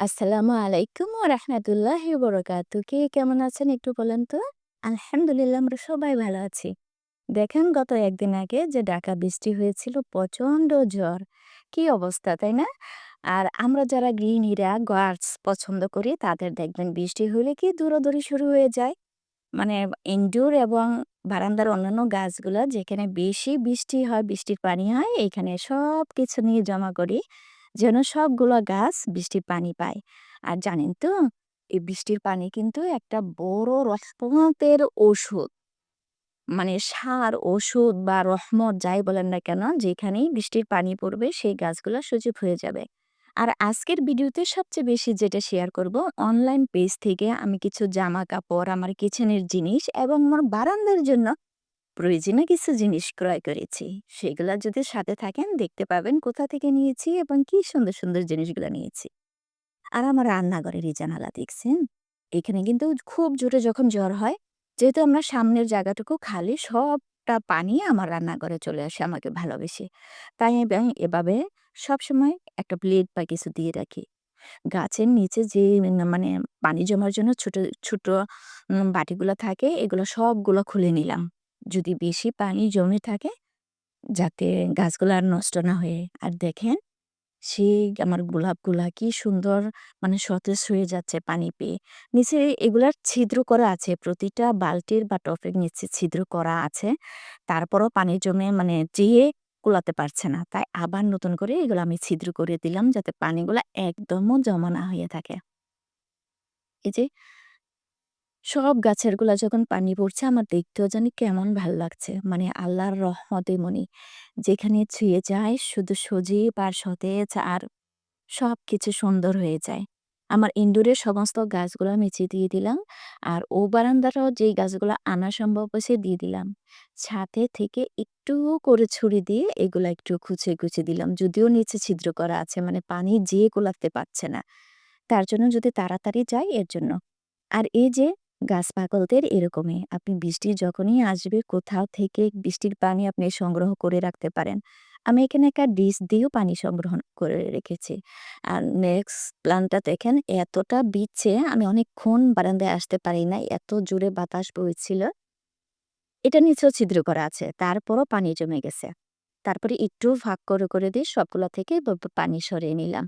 আসসালামু আলাইকুম রাহমাতুল্লাহি বারাকাতু। কে কেমন আছেন একটু বলেন তো? আলহামদুলিল্লাহ আমরা সবাই ভালো আছি। দেখেন গত একদিন আগে যে ঢাকা বৃষ্টি হয়েছিল প্রচণ্ড জ্বর কি অবস্থা, তাই না? আর আমরা যারা গৃহিণীরা গাছ পছন্দ করি তাদের দেখবেন বৃষ্টি হলে কি দৌড়াদৌড়ি শুরু হয়ে যায়। মানে ইনডোর এবং বারান্দার অন্যান্য গাছগুলো যেখানে বেশি বৃষ্টি হয়, বৃষ্টির পানি হয় এইখানে সব কিছু নিয়ে জমা করি। যেন সবগুলা গাছ বৃষ্টির পানি পায়। আর জানেন তো এই বৃষ্টির পানি কিন্তু একটা বড় রহমতের ওষুধ। মানে সার, ওষুধ বা রহমত যাই বলেন না কেন যেখানেই বৃষ্টির পানি পড়বে সেই গাছগুলো সজীব হয়ে যাবে। আর আজকের ভিডিওতে সবচেয়ে বেশি যেটা শেয়ার করব অনলাইন পেজ থেকে আমি কিছু জামা-কাপড়, আমার কিচেনের জিনিস এবং আমার বারান্দার জন্য প্রয়োজনীয় কিছু জিনিস ক্রয় করেছি। সেগুলা যদি সাথে থাকেন দেখতে পাবেন কোথা থেকে নিয়েছি এবং কি সুন্দর, সুন্দর জিনিসগুলো নিয়েছি। আর আমার রান্নাঘরের এই জানালা দেখছেন? এখানে কিন্তু খুব জোরে যখন জ্বর হয়, যেহেতু আমরা সামনের জায়গাটুকু খালি সবটা পানি আমার রান্নাঘরে চলে আসে আমাকে ভালোবেসে। তাই আমি এভাবে সবসময় একটা প্লেট বা কিছু দিয়ে রাখি। গাছের নিচে যে মানে পানি জমার জন্য ছোট, ছোট বাটিগুলো থাকে এগুলো সবগুলো খুলে নিলাম। যদি বেশি পানি জমে থাকে, যাতে গাছগুলো আর নষ্ট না হয়ে। আর দেখেন সেই আমার গোলাপগুলা কি সুন্দর মানে সতেজ হয়ে যাচ্ছে পানি পেয়ে। নিচে এগুলার ছিদ্র করা আছে। প্রতিটা বালতির বা টপের নিচে ছিদ্র করা আছে। তারপরও পানি জমে মানে যেয়ে কুলাতে পারছে না। তাই আবার নতুন করে এগুলো আমি ছিদ্র করে দিলাম, যাতে পানিগুলা একদমও জমা না হয়ে থাকে। এই যে সব গাছেরগুলা যখন পানি পড়ছে আমার দেখতেও জানি কেমন ভালো লাগছে। মানে আল্লাহর রহমতে মনি যেখানে ছুঁয়ে যায় শুধু সজীব আর সতেজ আর সব কিছু সুন্দর হয়ে যায়। আমার ইনডোরের সমস্ত গাছগুলো নিচে দিয়ে দিলাম। আর ও বারান্দাটাও যেই গাছগুলো আনা সম্ভব হয়েছে দিয়ে দিলাম। ছাদে থেকে একটু করে ছুরি দিয়ে এগুলো একটু খুঁচে, খুঁচে দিলাম। যদিও নিচে ছিদ্র করা আছে মানে পানি যেয়ে কুলাতে পারছে না। তার জন্য যদি তাড়াতাড়ি যায় এর জন্য। আর এই যে গাছ পাগলদের এরকমই। আপনি বৃষ্টি যখনই আসবে কোথাও থেকে বৃষ্টির পানি আপনি সংগ্রহ করে রাখতে পারেন। আমি এখানে একটা ডিশ দিয়েও পানি সংগ্রহ করে রেখেছি। আর নেক্সট প্ল্যান্টটা দেখেন এতটা বিচ্ছে আমি অনেকক্ষণ বারান্দায় আসতে পারি না এত জোরে বাতাস বইছিল। এটা নিচেও ছিদ্র করা আছে। তারপরও পানি জমে গেছে। তারপরে একটু ভাগ করে, করে দিয়ে সবগুলা থেকে পানি সরিয়ে নিলাম।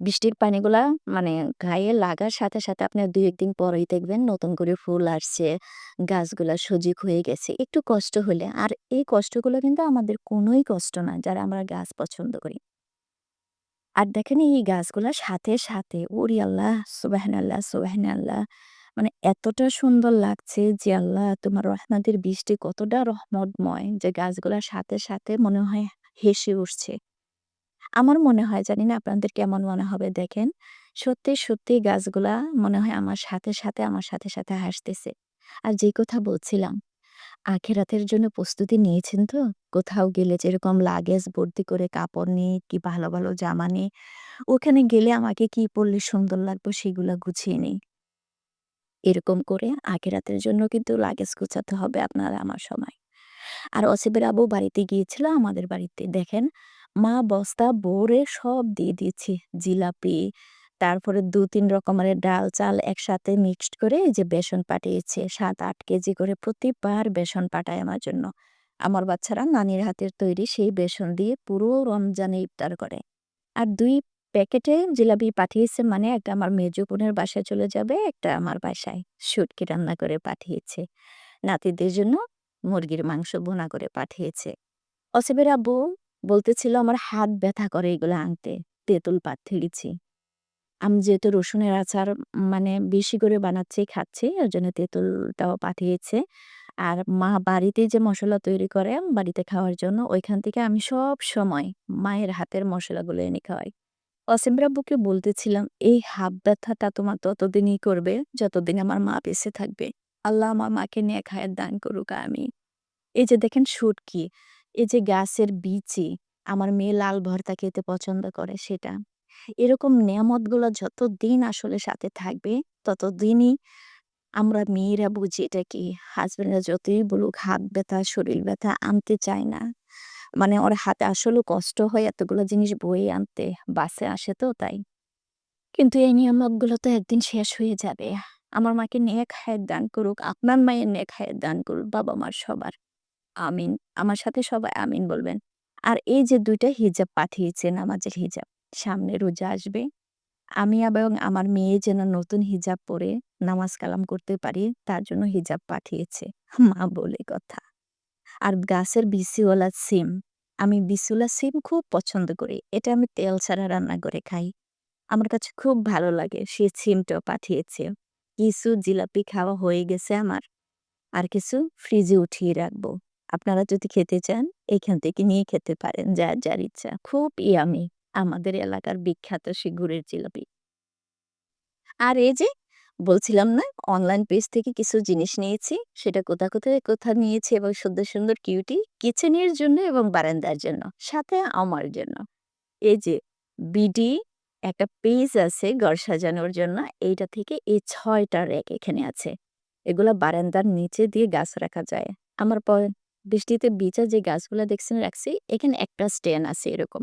বৃষ্টির পানিগুলা মানে গায়ে লাগার সাথে, সাথে আপনার ২-১ পরেই দেখবেন নতুন করে ফুল আসছে, গাছগুলা সজীব হয়ে গেছে। একটু কষ্ট হলে। আর এই কষ্টগুলো কিন্তু আমাদের কোনোই কষ্ট না যারা আমরা গাছ পছন্দ করি। আর দেখেন এই গাছগুলার সাথে, সাথে ওরে আল্লাহ! সুবহানাল্লাহ, সুবহানাল্লাহ। মানে এতটা সুন্দর লাগছে যে আল্লাহ তোমার রহমতের বৃষ্টি কতটা রহমতময় যে গাছগুলার সাথে, সাথে মনে হয় হেসে উঠছে। আমার মনে হয় জানি না আপনাদের কেমন মনে হবে দেখেন। সত্যি, সত্যি গাছগুলা মনে হয় আমার সাথে, সাথে আমার সাথে, সাথে হাসতেছে। আর যে কথা বলছিলাম, আখিরাতের জন্য প্রস্তুতি নিয়েছেন তো? কোথাও গেলে যেরকম লাগেজ ভর্তি করে কাপড় নিয়ে কি ভালো, ভালো জামা নিয়ে ওখানে গেলে আমাকে কি পড়লে সুন্দর লাগবে সেগুলা গুছিয়ে নেই। এরকম করে আখিরাতের জন্য কিন্তু লাগেজ গুছাতে হবে আপনার আমার সময়। আর অসিবের আবু বাড়িতে গিয়েছিল আমাদের বাড়িতে। দেখেন মা বস্তা ভরে সব দিয়ে দিয়েছে। জিলাপি, তারপরে ২-৩ রকমের ডাল, চাল একসাথে মিক্সড করে এই যে বেসন পাঠিয়েছে। ৭-৮ কেজি করে প্রতিবার বেসন পাঠায় আমার জন্য। আমার বাচ্চারা নানির হাতের তৈরি সেই বেসন দিয়ে পুরো রমজানে ইফতার করে। আর দুই প্যাকেটে জিলাপি পাঠিয়েছে মানে একটা আমার মেজো বোনের বাসায় চলে যাবে, একটা আমার বাসায়। শুটকি রান্না করে পাঠিয়েছে। নাতিদের জন্য মুরগির মাংস বোনা করে পাঠিয়েছে। অসিবের আব্বু বলতেছিল আমার হাত ব্যথা করে এগুলো আনতে। তেঁতুল পাঠিয়েছি। আমি যেহেতু রসুনের আচার মানে বেশি করে বানাচ্ছি, খাচ্ছি ওর জন্য তেঁতুলটাও পাঠিয়েছে। আর মা বাড়িতে যে মশলা তৈরি করে বাড়িতে খাওয়ার জন্য ওইখান থেকে আমি সবসময় মায়ের হাতের মশলাগুলো এনে খাওয়াই। অসিমের আব্বুকে বলতেছিলাম এই হাত ব্যথাটা তোমার ততদিনই করবে যতদিন আমার মা বেঁচে থাকবে। আল্লাহ আমার মাকে নিয়ে খায়ের দান করুক আমি এই যে দেখেন শুটকি, এই যে গাছের বিচি, আমার মেয়ে লাল ভর্তা খেতে পছন্দ করে সেটা। এরকম নেয়ামতগুলো যতদিন আসলে সাথে থাকবে ততদিনই আমরা মেয়েরা বুঝি এটা কি। হাসব্যান্ডরা যতই বলুক হাত ব্যথা, শরীর ব্যথা আনতে চায় না। মানে ওর হাতে আসলেও কষ্ট হয় এতগুলো জিনিস বয়ে আনতে। বাসে আসে তো তাই। কিন্তু এই নিয়ামতগুলো তো একদিন শেষ হয়ে যাবে। আমার মাকে নেক হায়াত দান করুক, আপনার মায়ের নেক হায়াত দান করুক, বাবা-মার সবার। আমিন। আমার সাথে সবাই আমিন বলবেন। আর এই যে দুইটা হিজাব পাঠিয়েছে নামাজের হিজাব, সামনে রোজা আসবে। আমি এবং আমার মেয়ে যেন নতুন হিজাব পরে নামাজ কালাম করতে পারি, তার জন্য হিজাব পাঠিয়েছে। মা বলে কথা। আর গাছের বিচিওয়ালা সিম, আমি বিচিওয়ালা সিম খুব পছন্দ করি। এটা আমি তেল ছাড়া রান্না করে খাই। আমার কাছে খুব ভালো লাগে। সে সিমটাও পাঠিয়েছে। কিছু জিলাপি খাওয়া হয়ে গেছে আমার। আর কিছু ফ্রিজে উঠিয়ে রাখব। আপনারা যদি খেতে চান, এখান থেকে নিয়ে খেতে পারেন যার, যার ইচ্ছা। খুব ইয়ামি আমাদের এলাকার বিখ্যাত সে গুড়ের জিলাপি। আর এই যে বলছিলাম না অনলাইন পেজ থেকে কিছু জিনিস নিয়েছি। সেটা কোথা, কোথায় কোথা নিয়েছি এবং সুন্দর, সুন্দর কিউটি কিচেনের জন্য এবং বারান্দার জন্য। সাথে আমার জন্য। এই যে বিডি একটা পেজ আছে ঘর সাজানোর জন্য। এইটা থেকে এই ৬ টা র‍্যাক এখানে আছে। এগুলা বারান্দার নিচে দিয়ে গাছ রাখা যায়। আমার বৃষ্টিতে ভিজা যে গাছগুলা দেখছেন রাখছি, এখানে একটা স্ট্যান্ড আছে এরকম।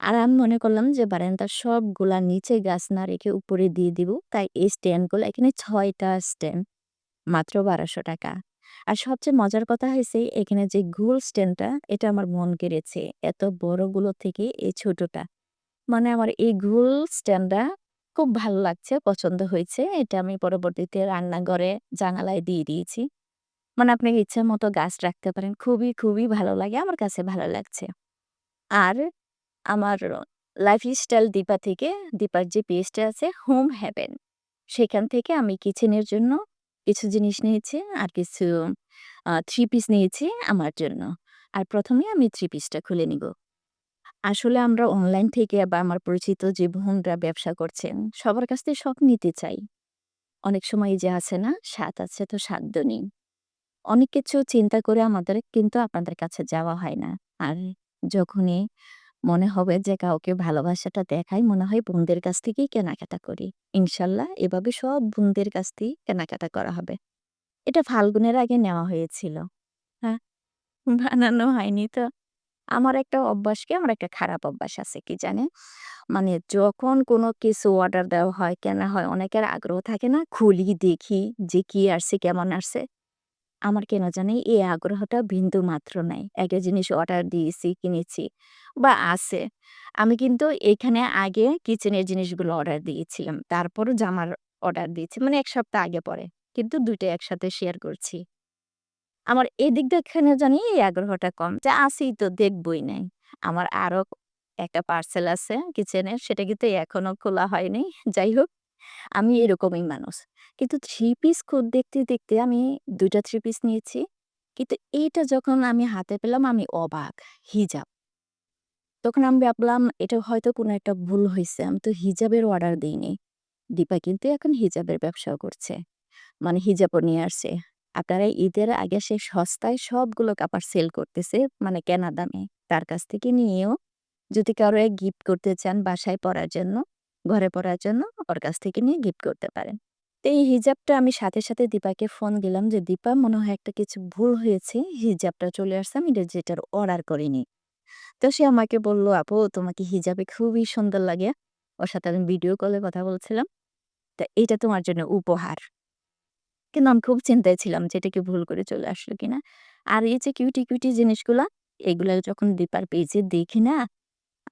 আর আমি মনে করলাম যে বারান্দার সবগুলা নিচে গাছ না রেখে উপরে দিয়ে দিব। তাই এই স্ট্যান্ডগুলা এখানে ৬ টা স্ট্যান্ড। মাত্র ৳১২০০ আর সবচেয়ে মজার কথা হয়েছে এখানে যে গোল স্ট্যান্ডটা এটা আমার মন কেড়েছে। এত বড়গুলো থেকে এই ছোটটা। মানে আমার এই গোল স্ট্যান্ডটা খুব ভালো লাগছে, পছন্দ হয়েছে। এটা আমি পরবর্তীতে রান্নাঘরে জানালায় দিয়ে দিয়েছি। মানে আপনি ইচ্ছা মতো গাছ রাখতে পারেন। খুবই, খুবই ভালো লাগে। আমার কাছে ভালো লাগছে। আর আমার লাইফস্টাইল দীপা থেকে দীপার যে পেজটা আছে হোম হ্যাভেন সেখান থেকে আমি কিচেনের জন্য কিছু জিনিস নিয়েছি আর কিছু থ্রি পিস নিয়েছি আমার জন্য। আর প্রথমে আমি থ্রি পিসটা খুলে নিব। আসলে আমরা অনলাইন থেকে বা আমার পরিচিত যে বোনরা ব্যবসা করছেন, সবার কাছ থেকে সব নিতে চাই। অনেক সময় যে আছে না, স্বাদ আছে তো সাধ্য নেই। অনেক কিছু চিন্তা করে আমাদের কিন্তু আপনাদের কাছে যাওয়া হয় না। আর যখনই মনে হবে যে কাউকে ভালোবাসাটা দেখাই, মনে হয় বোনদের কাছ থেকেই কেনাকাটা করি। ইনশাল্লাহ এভাবে সব বোনদের কাছ থেকেই কেনাকাটা করা হবে। এটা ফাল্গুনের আগে নেওয়া হয়েছিল। হ্যাঁ, বানানো হয়নি তো। আমার একটা অভ্যাস কি, আমার একটা খারাপ অভ্যাস আছে কি জানেন? মানে যখন কোনো কিছু অর্ডার দেওয়া হয়, কেনা হয়, অনেকের আগ্রহ থাকে না? খুলি দেখি যে কি আসছে, কেমন আসছে। আমার কেন জানি এই আগ্রহটা বিন্দু মাত্র নাই। একটা জিনিস অর্ডার দিয়েছি, কিনেছি বা আছে। আমি কিন্তু এখানে আগে কিচেনের জিনিসগুলো অর্ডার দিয়েছিলাম। তারপরও জামার অর্ডার দিয়েছি। মানে এক সপ্তাহ আগে পরে। কিন্তু দুইটা একসাথে শেয়ার করছি। আমার এদিক দিয়ে কেন জানি এই আগ্রহটা কম। যে আছেই তো দেখবই নাই। আমার আরও একটা পার্সেল আছে কিচেনের সেটা কিন্তু এখনও খোলা হয়নি। যাই হোক, আমি এরকমই মানুষ। কিন্তু থ্রি পিস খুদ দেখতে, দেখতে আমি ২ টা থ্রি পিস নিয়েছি। কিন্তু এইটা যখন আমি হাতে পেলাম আমি অবাক। হিজাব। তখন আমি ভাবলাম এটা হয়তো কোনো একটা ভুল হইছে। আমি তো হিজাবের অর্ডার দেইনি। দীপা কিন্তু এখন হিজাবের ব্যবসাও করছে। মানে হিজাবও নিয়ে আসছে। আপনারা ঈদের আগে সে সস্তায় সবগুলো কাপড় সেল করতেছে মানে কেনা দামে। তার কাছ থেকে নিয়েও যদি কারও গিফট করতে চান বাসায় পরার জন্য, ঘরে পরার জন্য ওর কাছ থেকে নিয়ে গিফট করতে পারেন। তো এই হিজাবটা আমি সাথে, সাথে দীপাকে ফোন দিলাম যে, "দীপা মনে হয় একটা কিছু ভুল হয়েছে। হিজাবটা চলে আসছে। আমি যেটার অর্ডার করিনি।" তো সে আমাকে বলল, "আপু তোমাকে হিজাবে খুবই সুন্দর লাগে।" ওর সাথে আমি ভিডিও কলে কথা বলছিলাম। "তা এটা তোমার জন্য উপহার।" কিন্তু আমি খুব চিন্তায় ছিলাম যে এটা কি ভুল করে চলে আসলো কিনা। আর এই যে কিউটি, কিউটি জিনিসগুলা, এগুলা যখন দীপার পেজে দেখি না,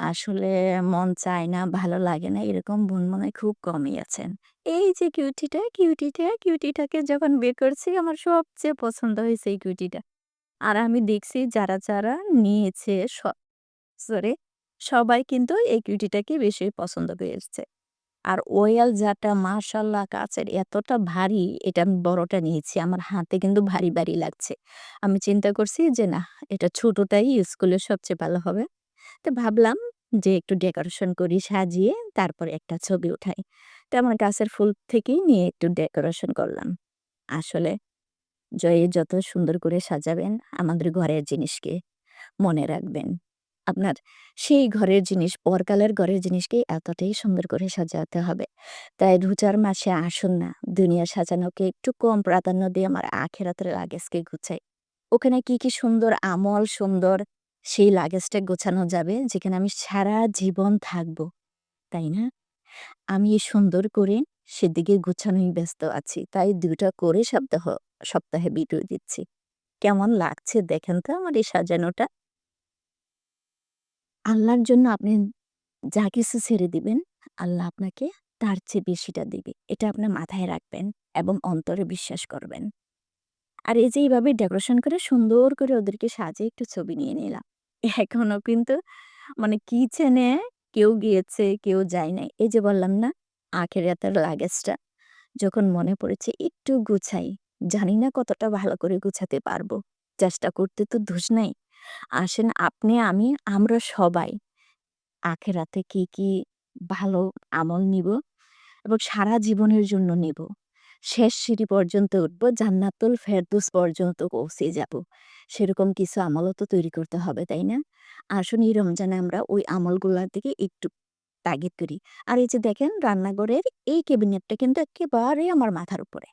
আসলে মন চায় না, ভালো লাগে না। এরকম বোন মনে হয় খুব কমই আছেন। এই যে কিউটিটা, কিউটিটা, কিউটিটাকে যখন বের করছি আমার সবচেয়ে পছন্দ হয়েছে এই কিউটিটা। আর আমি দেখছি যারা, যারা নিয়েছে স সরি সবাই কিন্তু এই কিউটিটাকে বেশি পছন্দ করেছে। আর ওয়াল জারটা মাশাআল্লাহ কাচের এতটা ভারী, এটা আমি বড়টা নিয়েছি। আমার হাতে কিন্তু ভারী, ভারী লাগছে। আমি চিন্তা করছি যে না, এটা ছোটটাই করলে সবচেয়ে ভালো হবে। তো ভাবলাম যে একটু ডেকোরেশন করি সাজিয়ে, তারপর একটা ছবি উঠাই। তো আমার গাছের ফুল থেকেই নিয়ে একটু ডেকোরেশন করলাম। আসলে জয়ে যত সুন্দর করে সাজাবেন আমাদের ঘরের জিনিসকে মনে রাখবেন। আপনার সেই ঘরের জিনিস, পরকালের ঘরের জিনিসকে এতটাই সুন্দর করে সাজাতে হবে। তাই রোজার মাসে আসুন না, দুনিয়া সাজানোকে একটু কম প্রাধান্য দিয়ে আমার আখিরাতের লাগেজকে গুছাই। ওখানে কি, কি সুন্দর আমল, সুন্দর সেই লাগেজটা গোছানো যাবে যেখানে আমি সারা জীবন থাকব। তাই না? আমি সুন্দর করে সেদিকে গোছানোই ব্যস্ত আছি। তাই দুটা করে সপ্তাহ সপ্তাহে ভিডিও দিচ্ছি। কেমন লাগছে দেখেন তো আমার এই সাজানোটা? আল্লাহর জন্য আপনি যা কিছু ছেড়ে দিবেন, আল্লাহ আপনাকে তার চেয়ে বেশিটা দিবে। এটা আপনার মাথায় রাখবেন এবং অন্তরে বিশ্বাস করবেন। আর এই যে এইভাবে ডেকোরেশন করে সুন্দর করে ওদেরকে সাজিয়ে একটু ছবি নিয়ে নিলাম। এখনও কিন্তু মানে কিচেনে কেউ গিয়েছে, কেউ যায় নাই। এই যে বললাম না আখেরাতের লাগেজটা যখন মনে পড়েছে একটু গুছাই। জানি না কতটা ভালো করে গুছাতে পারব। চেষ্টা করতে তো দোষ নাই। আসেন আপনি, আমি, আমরা সবাই আখের আখেরাতে কি, কি ভালো আমল নিব এবং সারা জীবনের জন্য নিব। শেষ সিঁড়ি পর্যন্ত উঠবো, জান্নাতুল ফেরদৌস পর্যন্ত পৌঁছে যাব। সেরকম কিছু আমলও তো তৈরি করতে হবে, তাই না? আসুন এই রমজানে আমরা ওই আমলগুলার দিকে একটু তাগিদ করি। আর এই যে দেখেন রান্নাঘরের এই ক্যাবিনেটটা কিন্তু একেবারে আমার মাথার উপরে।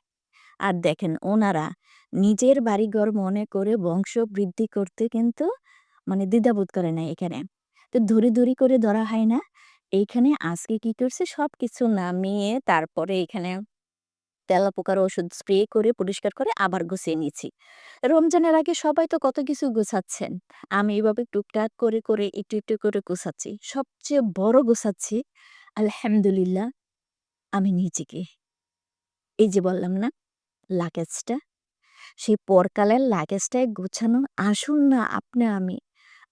আর দেখেন ওনারা নিজের বাড়িঘর মনে করে বংশ বৃদ্ধি করতে কিন্তু মানে দ্বিধাবোধ করে না এখানে। তো ধরি, ধরি করে ধরা হয় না? এইখানে আজকে কি করছে সবকিছু নামিয়ে তারপরে এখানে তেলাপোকার ওষুধ স্প্রে করে পরিষ্কার করে আবার গুছিয়ে নিয়েছি। রমজানের আগে সবাই তো কত কিছু গুছাচ্ছেন। আমি এভাবে টুকটাক করে, করে একটু, একটু করে গুছাচ্ছি। সবচেয়ে বড় গুছাচ্ছি আলহামদুলিল্লাহ আমি নিজেকে। এই যে বললাম না লাগেজটা, সেই পরকালের লাগেজটাই গুছানো আসুন না আপনি আমি,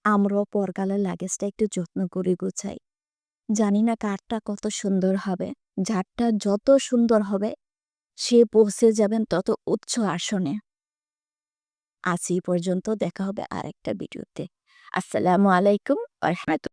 আমরাও পরকালের লাগেজটা একটু যত্ন করে গুছাই। জানি না কারটা কত সুন্দর হবে। যারটা যত সুন্দর হবে সে পৌঁছে যাবেন তত উচ্চ আসনে। আজ এই পর্যন্ত দেখা হবে আরেকটা ভিডিওতে। আসসালামু আলাইকুম রাহমাতু